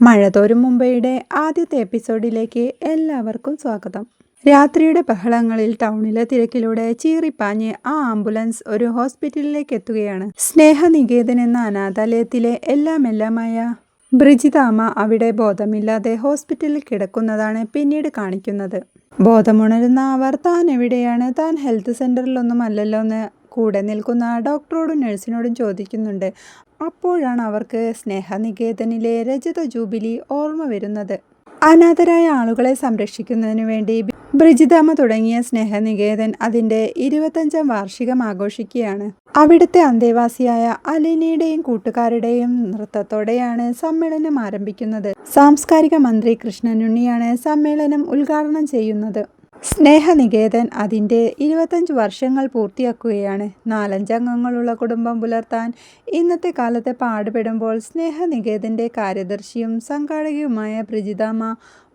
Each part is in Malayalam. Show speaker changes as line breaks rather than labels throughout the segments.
മഴതോരും മുംബൈയുടെ ആദ്യത്തെ എപ്പിസോഡിലേക്ക് എല്ലാവർക്കും സ്വാഗതം. രാത്രിയുടെ ബഹളങ്ങളിൽ ടൗണിലെ തിരക്കിലൂടെ ചീറിപ്പാഞ്ഞ് ആ ആംബുലൻസ് ഒരു ഹോസ്പിറ്റലിലേക്ക് എത്തുകയാണ്. സ്നേഹനികേതൻ എന്ന അനാഥാലയത്തിലെ എല്ലാമെല്ലാമായ ബ്രിജിതാമ അവിടെ ബോധമില്ലാതെ ഹോസ്പിറ്റലിൽ കിടക്കുന്നതാണ് പിന്നീട് കാണിക്കുന്നത്. ബോധമുണരുന്ന അവർ താൻ എവിടെയാണ് താൻ ഹെൽത്ത് സെന്ററിലൊന്നും അല്ലല്ലോ എന്ന് കൂടെ നിൽക്കുന്ന ഡോക്ടറോടും നഴ്സിനോടും ചോദിക്കുന്നുണ്ട്. അപ്പോഴാണ് അവർക്ക് സ്നേഹനികേതനിലെ രജത ജൂബിലി ഓർമ്മ വരുന്നത്. അനാഥരായ ആളുകളെ സംരക്ഷിക്കുന്നതിനു വേണ്ടി ബ്രിജിതാമ തുടങ്ങിയ സ്നേഹനികേതൻ അതിന്റെ ഇരുപത്തഞ്ചാം വാർഷികം ആഘോഷിക്കുകയാണ്. അവിടുത്തെ അന്തേവാസിയായ അലിനയുടെയും കൂട്ടുകാരുടെയും നൃത്തത്തോടെയാണ് സമ്മേളനം ആരംഭിക്കുന്നത്. സാംസ്കാരിക മന്ത്രി കൃഷ്ണനുണ്ണിയാണ് സമ്മേളനം ഉദ്ഘാടനം ചെയ്യുന്നത്. സ്നേഹനികേതൻ അതിന്റെ ഇരുപത്തഞ്ച് വർഷങ്ങൾ പൂർത്തിയാക്കുകയാണ്. നാലഞ്ചംഗങ്ങളുള്ള കുടുംബം പുലർത്താൻ ഇന്നത്തെ കാലത്തെ പാടുപെടുമ്പോൾ സ്നേഹനികേതന്റെ കാര്യദർശിയും സംഘാടകയുമായ പ്രജിതാമ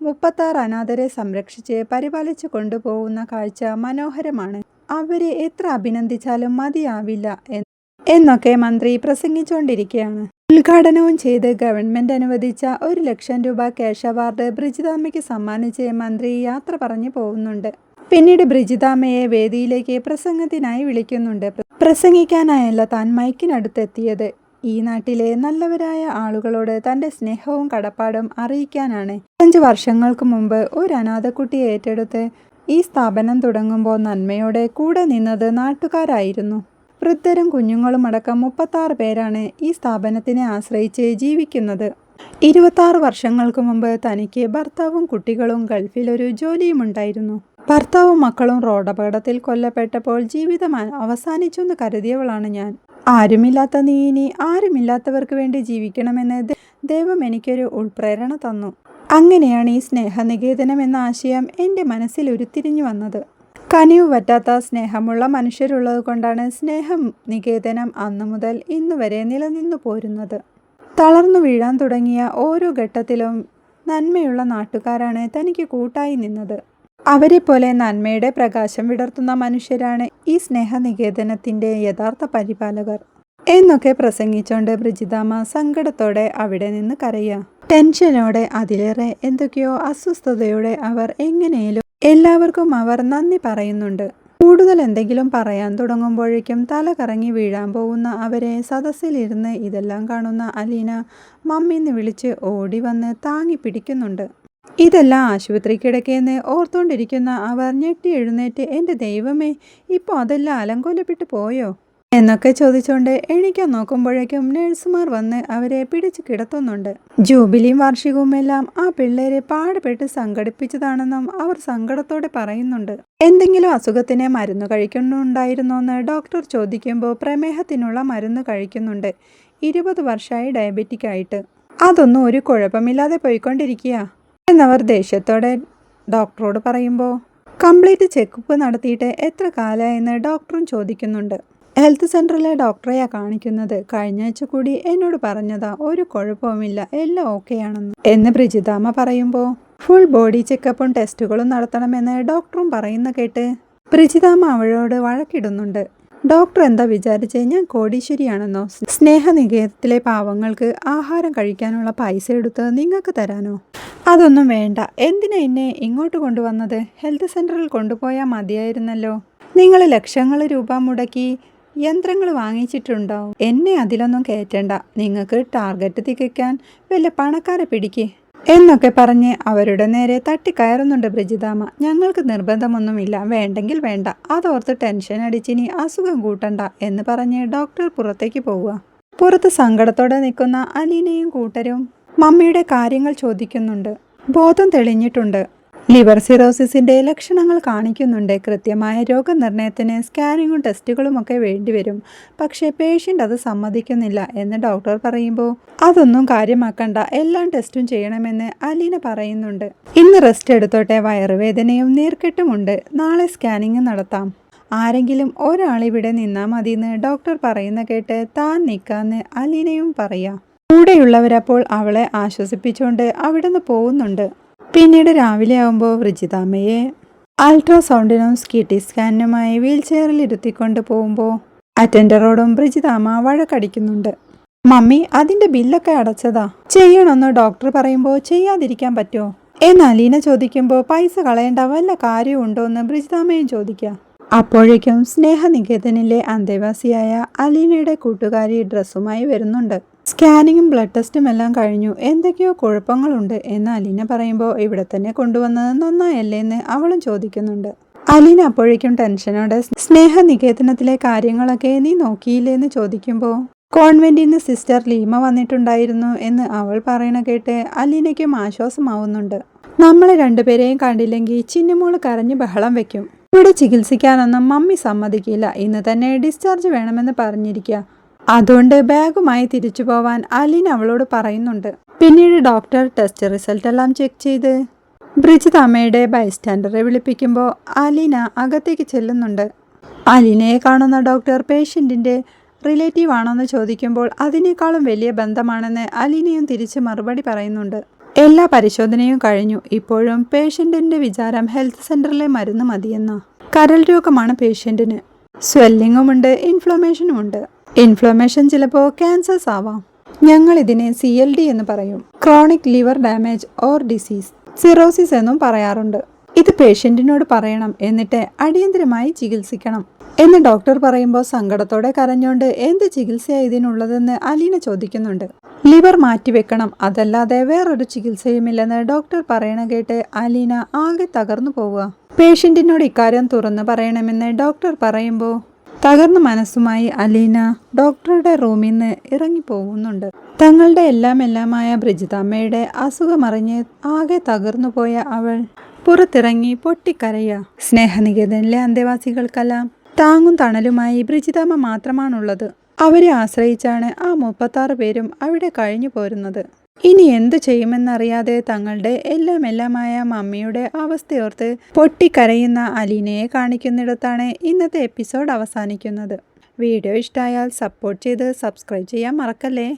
മുപ്പത്താറ് അനാഥരെ സംരക്ഷിച്ച് പരിപാലിച്ചു കൊണ്ടുപോകുന്ന കാഴ്ച മനോഹരമാണ്. അവരെ എത്ര അഭിനന്ദിച്ചാലും മതിയാവില്ല എന്നൊക്കെ മന്ത്രി പ്രസംഗിച്ചുകൊണ്ടിരിക്കുകയാണ്. ഉദ്ഘാടനവും ചെയ്ത് ഗവൺമെന്റ് അനുവദിച്ച ഒരു ലക്ഷം രൂപ ക്യാഷ് അവാർഡ് ബ്രിജിതാമ്മയ്ക്ക് സമ്മാനിച്ച് മന്ത്രി യാത്ര പറഞ്ഞു പോകുന്നുണ്ട്. പിന്നീട് ബ്രിജിതാമ്മയെ വേദിയിലേക്ക് പ്രസംഗത്തിനായി വിളിക്കുന്നുണ്ട്. പ്രസംഗിക്കാനായല്ല താൻ മൈക്കിനടുത്തെത്തിയത്. ഈ നാട്ടിലെ നല്ലവരായ ആളുകളോട് തന്റെ സ്നേഹവും കടപ്പാടും അറിയിക്കാനാണ്. അഞ്ച് വർഷങ്ങൾക്ക് മുമ്പ് ഒരു അനാഥക്കുട്ടിയെ ഏറ്റെടുത്ത് ഈ സ്ഥാപനം തുടങ്ങുമ്പോൾ നന്മയോടെ കൂടെ നിന്നത് നാട്ടുകാരായിരുന്നു. വൃദ്ധരും കുഞ്ഞുങ്ങളും അടക്കം മുപ്പത്താറ് പേരാണ് ഈ സ്ഥാപനത്തിനെ ആശ്രയിച്ച് ജീവിക്കുന്നത്. ഇരുപത്താറ് വർഷങ്ങൾക്ക് മുമ്പ് തനിക്ക് ഭർത്താവും കുട്ടികളും ഗൾഫിൽ ഒരു ജോലിയും ഉണ്ടായിരുന്നു. ഭർത്താവും മക്കളും റോഡപകടത്തിൽ കൊല്ലപ്പെട്ടപ്പോൾ ജീവിതം അവസാനിച്ചു എന്ന് കരുതിയവളാണ് ഞാൻ. ആരുമില്ലാത്ത നീ ഇനി ആരുമില്ലാത്തവർക്ക് വേണ്ടി ജീവിക്കണമെന്ന് ദൈവം എനിക്കൊരു ഉൾപ്രേരണ തന്നു. അങ്ങനെയാണ് ഈ സ്നേഹനികേതനം എന്ന ആശയം എന്റെ മനസ്സിൽ ഉരുത്തിരിഞ്ഞു വന്നത്. കനിവ് പറ്റാത്ത സ്നേഹമുള്ള മനുഷ്യരുള്ളത് കൊണ്ടാണ് സ്നേഹം നികേതനം അന്നു മുതൽ ഇന്നു വരെ നിലനിന്നു പോരുന്നത്. തളർന്നു വീഴാൻ തുടങ്ങിയ ഓരോ ഘട്ടത്തിലും നന്മയുള്ള നാട്ടുകാരാണ് തനിക്ക് കൂട്ടായി നിന്നത്. അവരെ പോലെ നന്മയുടെ പ്രകാശം വിടർത്തുന്ന മനുഷ്യരാണ് ഈ സ്നേഹനികേതനത്തിന്റെ യഥാർത്ഥ പരിപാലകർ. എന്നൊക്കെ പ്രസംഗിച്ചുകൊണ്ട് ബ്രിജിതാമ സങ്കടത്തോടെ അവിടെ നിന്ന് കരയുക. ടെൻഷനോടെ അതിലേറെ എന്തൊക്കെയോ അസ്വസ്ഥതയോടെ അവർ എങ്ങനെയും എല്ലാവർക്കും അവർ നന്ദി പറയുന്നുണ്ട്. കൂടുതൽ എന്തെങ്കിലും പറയാൻ തുടങ്ങുമ്പോഴേക്കും തല കറങ്ങി വീഴാൻ പോകുന്ന അവരെ സദസ്സിലിരുന്ന് ഇതെല്ലാം കാണുന്ന അലീന മമ്മിന്ന് വിളിച്ച് ഓടി വന്ന് താങ്ങി പിടിക്കുന്നുണ്ട്. ഇതെല്ലാം ആശുപത്രി കിടക്കേന്ന് ഓർത്തുകൊണ്ടിരിക്കുന്ന അവർ ഞെട്ടി എഴുന്നേറ്റ് എന്റെ ദൈവമേ ഇപ്പോൾ അതെല്ലാം അലങ്കോലപ്പെട്ട് പോയോ? എന്നൊക്കെ ചോദിച്ചുകൊണ്ട് എണീക്കാൻ നോക്കുമ്പോഴേക്കും നഴ്സുമാർ വന്ന് അവരെ പിടിച്ചു കിടത്തുന്നുണ്ട്. ജൂബിലിയും വാർഷികവും എല്ലാം ആ പിള്ളേരെ പാടുപെട്ട് സംഘടിപ്പിച്ചതാണെന്നും അവർ സങ്കടത്തോടെ പറയുന്നുണ്ട്. എന്തെങ്കിലും അസുഖത്തിന് മരുന്ന് കഴിക്കുന്നുണ്ടായിരുന്നോ എന്ന് ഡോക്ടർ ചോദിക്കുമ്പോൾ പ്രമേഹത്തിനുള്ള മരുന്ന് കഴിക്കുന്നുണ്ട്. ഇരുപത് വർഷമായി ഡയബറ്റിക് ആയിട്ട് അതൊന്നും ഒരു കുഴപ്പമില്ലാതെ പോയിക്കൊണ്ടിരിക്കുക എന്നവർ ദേഷ്യത്തോടെ ഡോക്ടറോട് പറയുമ്പോൾ കംപ്ലീറ്റ് ചെക്കപ്പ് നടത്തിയിട്ട് എത്ര കാലമായെന്ന് ഡോക്ടറും ചോദിക്കുന്നുണ്ട്. ഹെൽത്ത് സെന്ററിലെ ഡോക്ടറെയാ കാണിക്കുന്നത്. കഴിഞ്ഞ ആഴ്ച കൂടി എന്നോട് പറഞ്ഞതാ ഒരു കുഴപ്പവുമില്ല എല്ലാം ഓക്കെയാണെന്ന്. എന്ന് ബ്രിജിതാമ്മ പറയുമ്പോൾ ഫുൾ ബോഡി ചെക്കപ്പും ടെസ്റ്റുകളും നടത്തണമെന്ന് ഡോക്ടറും പറയുന്ന കേട്ട് ബ്രിജിതാമ്മ അവളോട് വഴക്കിടുന്നുണ്ട്. ഡോക്ടർ എന്താ വിചാരിച്ച് ഞാൻ കോടീശ്വരിയാണെന്നോ? സ്നേഹനികേതത്തിലെ പാവങ്ങൾക്ക് ആഹാരം കഴിക്കാനുള്ള പൈസ എടുത്ത് നിങ്ങൾക്ക് തരാനോ? അതൊന്നും വേണ്ട. എന്തിനാ എന്നെ ഇങ്ങോട്ട് കൊണ്ടുവന്നത്? ഹെൽത്ത് സെന്ററിൽ കൊണ്ടുപോയാൽ മതിയായിരുന്നല്ലോ. നിങ്ങൾ ലക്ഷങ്ങൾ രൂപ മുടക്കി യന്ത്രങ്ങൾ വാങ്ങിച്ചിട്ടുണ്ടോ? എന്നെ അതിലൊന്നും കയറ്റണ്ട. നിങ്ങൾക്ക് ടാർഗറ്റ് തികയ്ക്കാൻ വല്ല പണക്കാരെ പിടിക്കേ. എന്നൊക്കെ പറഞ്ഞ് അവരുടെ നേരെ തട്ടിക്കയറുന്നുണ്ട് ബ്രിജിതാമ ഞങ്ങൾക്ക് നിർബന്ധമൊന്നുമില്ല. വേണ്ടെങ്കിൽ വേണ്ട. അതോർത്ത് ടെൻഷൻ അടിച്ചിനി അസുഖം കൂട്ടണ്ട എന്ന് പറഞ്ഞ് ഡോക്ടർ പുറത്തേക്ക് പോവുക. പുറത്ത് സങ്കടത്തോടെ നിൽക്കുന്ന അലീനയും കൂട്ടരും മമ്മിയുടെ കാര്യങ്ങൾ ചോദിക്കുന്നുണ്ട്. ബോധം തെളിഞ്ഞിട്ടുണ്ട്. ലിവർ സിറോസിസിന്റെ ലക്ഷണങ്ങൾ കാണിക്കുന്നുണ്ട്. കൃത്യമായ രോഗനിർണയത്തിന് സ്കാനിങ്ങും ടെസ്റ്റുകളും ഒക്കെ വേണ്ടിവരും പക്ഷേ പേഷ്യന്റ് അത് സമ്മതിക്കുന്നില്ല എന്ന് ഡോക്ടർ പറയുമ്പോൾ അതൊന്നും കാര്യമാക്കണ്ട. എല്ലാം ടെസ്റ്റും ചെയ്യണമെന്ന് അലീന പറയുന്നുണ്ട്. ഇന്ന് റെസ്റ്റ് എടുത്തോട്ടെ. വയറുവേദനയും നീർക്കെട്ടുമുണ്ട്. നാളെ സ്കാനിങ് നടത്താം. ആരെങ്കിലും ഒരാൾ ഒരാളിവിടെ നിന്നാൽ മതിയെന്ന് ഡോക്ടർ പറയുന്ന കേട്ട് താൻ നിൽക്കാന്ന് അലീനയും പറയാം. കൂടെയുള്ളവരപ്പോൾ അവളെ ആശ്വസിപ്പിച്ചുകൊണ്ട് അവിടുന്ന് പോകുന്നുണ്ട്. പിന്നീട് രാവിലെ ആകുമ്പോൾ വൃജിതാമ്മയെ അൾട്രാസൗണ്ടിനും സി ടി സ്കാനിനുമായി വീൽ ചെയറിൽ ഇരുത്തിക്കൊണ്ട് പോകുമ്പോൾ അറ്റൻഡറോടും ബ്രിജിതാമ്മ വഴക്കടിക്കുന്നുണ്ട്. മമ്മി അതിന്റെ ബില്ലൊക്കെ അടച്ചതാ. ചെയ്യണമെന്ന് ഡോക്ടർ പറയുമ്പോൾ ചെയ്യാതിരിക്കാൻ പറ്റുമോ എന്ന് അലീന ചോദിക്കുമ്പോൾ പൈസ കളയേണ്ട വല്ല കാര്യമുണ്ടോ എന്ന് ബ്രിജിതാമ്മയും ചോദിക്കുക അപ്പോഴേക്കും സ്നേഹനികേതനിലെ അന്തേവാസിയായ അലീനയുടെ കൂട്ടുകാരി ഡ്രസ്സുമായി വരുന്നുണ്ട്. സ്കാനിങ്ങും ബ്ലഡ് ടെസ്റ്റും എല്ലാം കഴിഞ്ഞു. എന്തൊക്കെയോ കുഴപ്പങ്ങളുണ്ട് എന്ന് അലീന പറയുമ്പോൾ ഇവിടെ തന്നെ കൊണ്ടുവന്നത് നന്നായല്ലേ എന്ന് അവളും ചോദിക്കുന്നുണ്ട്. അലീന അപ്പോഴേക്കും ടെൻഷനോടെ സ്നേഹ നികേതനത്തിലെ കാര്യങ്ങളൊക്കെ നീ നോക്കിയില്ലേ എന്ന് ചോദിക്കുമ്പോൾ കോൺവെന്റിൽ നിന്ന് സിസ്റ്റർ ലീമ വന്നിട്ടുണ്ടായിരുന്നു എന്ന് അവൾ പറയണ കേട്ട് അലീനയ്ക്കും ആശ്വാസമാവുന്നുണ്ട്. നമ്മൾ രണ്ടുപേരെയും കണ്ടില്ലെങ്കിൽ ചിന്നുമോൾ കരഞ്ഞ് ബഹളം വെക്കും. ഇവിടെ ചികിത്സിക്കാനൊന്നും മമ്മി സമ്മതിക്കില്ല. ഇന്ന് തന്നെ ഡിസ്ചാർജ് വേണമെന്ന് പറഞ്ഞിരിക്കുക അതുകൊണ്ട് ബാഗുമായി തിരിച്ചു പോവാൻ അലിൻ അവളോട് പറയുന്നുണ്ട്. പിന്നീട് ഡോക്ടർ ടെസ്റ്റ് റിസൾട്ട് എല്ലാം ചെക്ക് ചെയ്ത് ബ്രിജിത് അമ്മയുടെ ബൈസ്റ്റാൻഡറെ വിളിപ്പിക്കുമ്പോൾ അലീന അകത്തേക്ക് ചെല്ലുന്നുണ്ട്. അലീനയെ കാണുന്ന ഡോക്ടർ പേഷ്യന്റിന്റെ റിലേറ്റീവ് ആണോന്ന് ചോദിക്കുമ്പോൾ അതിനേക്കാളും വലിയ ബന്ധമാണെന്ന് അലീനയും തിരിച്ച് മറുപടി പറയുന്നുണ്ട്. എല്ലാ പരിശോധനയും കഴിഞ്ഞു. ഇപ്പോഴും പേഷ്യന്റിന്റെ വിചാരം ഹെൽത്ത് സെന്ററിലെ മരുന്ന് മതിയെന്ന കരൾ രോഗമാണ് പേഷ്യന്റിന് സ്വെല്ലിങ്ങുമുണ്ട് ഇൻഫ്ലമേഷനുമുണ്ട്. ഇൻഫ്ലമേഷൻ ചിലപ്പോൾ ക്യാൻസേഴ്സ് ആവാം. ഞങ്ങൾ ഇതിനെ സി എൽ ഡി എന്ന് പറയും. Chronic liver damage or disease cirrhosis എന്നും പറയാറുണ്ട്. ഇത് പേഷ്യന്റിനോട് പറയണം എന്നിട്ട് അടിയന്തരമായി ചികിത്സിക്കണം. എന്ന് ഡോക്ടർ പറയുമ്പോൾ സങ്കടത്തോടെ കരഞ്ഞുകൊണ്ട് എന്ത് ചികിത്സയാണ് ഇതിനുള്ളതെന്ന് അലീന ചോദിക്കുന്നുണ്ട്. ലിവർ മാറ്റിവെക്കണം അതല്ലാതെ വേറൊരു ചികിത്സയുമില്ലെന്ന് ഡോക്ടർ പറയണ കേട്ട് അലീന ആകെ തകർന്നു പോവുക. പേഷ്യന്റിനോട് ഇക്കാര്യം തുറന്നു പറയണമെന്ന് ഡോക്ടർ പറയുമ്പോൾ തകർന്ന മനസ്സുമായി അലീന ഡോക്ടറുടെ റൂമിൽ നിന്ന് ഇറങ്ങിപ്പോകുന്നുണ്ട്. തങ്ങളുടെ എല്ലാം എല്ലാമായ ബ്രിജിതാമ്മയുടെ അസുഖമറിഞ്ഞ് ആകെ തകർന്നു പോയ അവൾ പുറത്തിറങ്ങി പൊട്ടിക്കരയ. സ്നേഹനികേതനിലെ അന്തേവാസികൾക്കെല്ലാം താങ്ങും തണലുമായി ബ്രിജിതാമ്മ മാത്രമാണുള്ളത്. അവരെ ആശ്രയിച്ചാണ് ആ മുപ്പത്താറ് പേരും അവിടെ കഴിഞ്ഞു പോരുന്നത് ഇനി എന്തു ചെയ്യുമെന്നറിയാതെ തങ്ങളുടെ എല്ലാം എല്ലാമായ മമ്മിയുടെ അവസ്ഥയോർത്ത് പൊട്ടിക്കരയുന്ന അലീനയെ കാണിക്കുന്നിടത്താണ് ഇന്നത്തെ എപ്പിസോഡ് അവസാനിക്കുന്നത്. വീഡിയോ ഇഷ്ടമായാൽ സപ്പോർട്ട് ചെയ്ത് സബ്സ്ക്രൈബ് ചെയ്യാൻ മറക്കല്ലേ?